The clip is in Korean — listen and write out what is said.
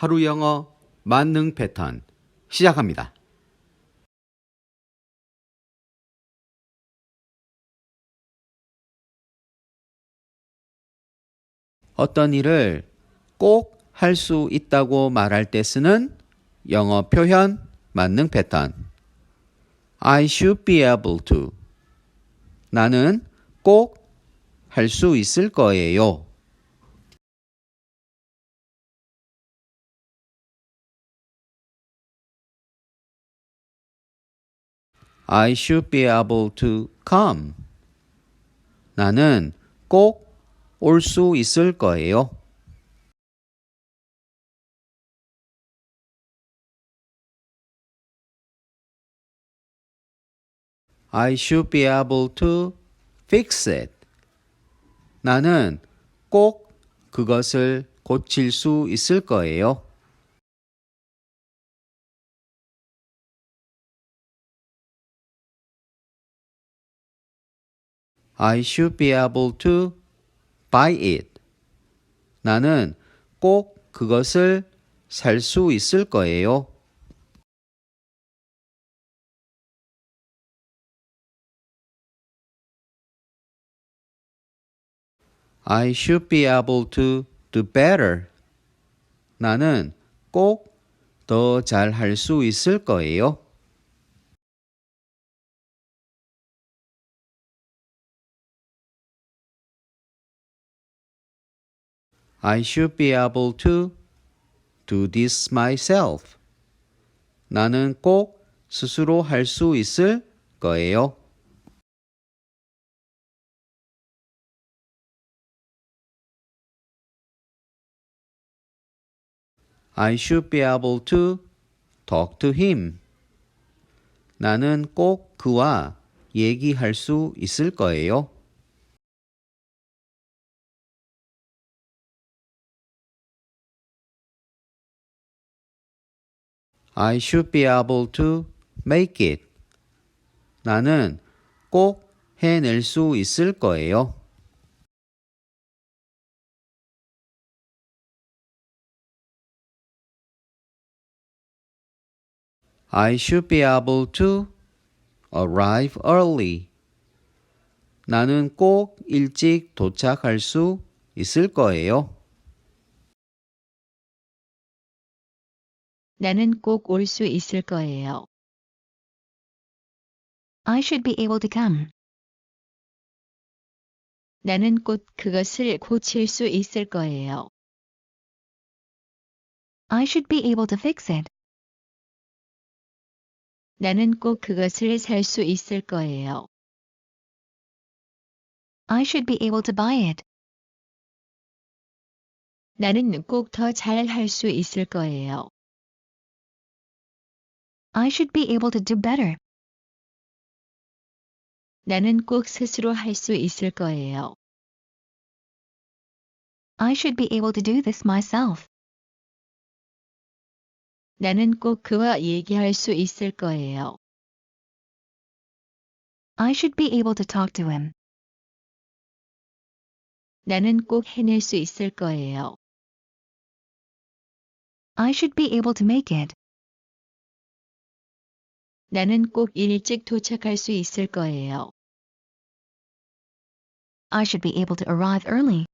하루 영어 만능 패턴 시작합니다. 어떤 일을 꼭 할 수 있다고 말할 때 쓰는 영어 표현 만능 패턴. I should be able to. 나는 꼭 할 수 있을 거예요. I should be able to come. 나는 꼭 올 수 있을 거예요. I should be able to fix it. 나는 꼭 그것을 고칠 수 있을 거예요. I should be able to buy it. 나는 꼭 그것을 살 수 있을 거예요. I should be able to do better. 나는 꼭 더 잘 할 수 있을 거예요. I should be able to do this myself. 나는 꼭 스스로 할 수 있을 거예요. I should be able to talk to him. 나는 꼭 그와 얘기할 수 있을 거예요. I should be able to make it. 나는 꼭 해낼 수 있을 거예요. I should be able to arrive early. 나는 꼭 일찍 도착할 수 있을 거예요. 나는 꼭 올 수 있을 거예요. I should be able to come. 나는 꼭 그것을 고칠 수 있을 거예요. I should be able to fix it. 나는 꼭 그것을 살 수 있을 거예요. I should be able to buy it. 나는 꼭 더 잘 할 수 있을 거예요. I should be able to do better. 나는 꼭 스스로 할 수 있을 거예요. I should be able to do this myself. 나는 꼭 그와 얘기할 수 있을 거예요. I should be able to talk to him. 나는 꼭 해낼 수 있을 거예요. I should be able to make it. 나는 꼭 일찍 도착할 수 있을 거예요. I should be able to arrive early.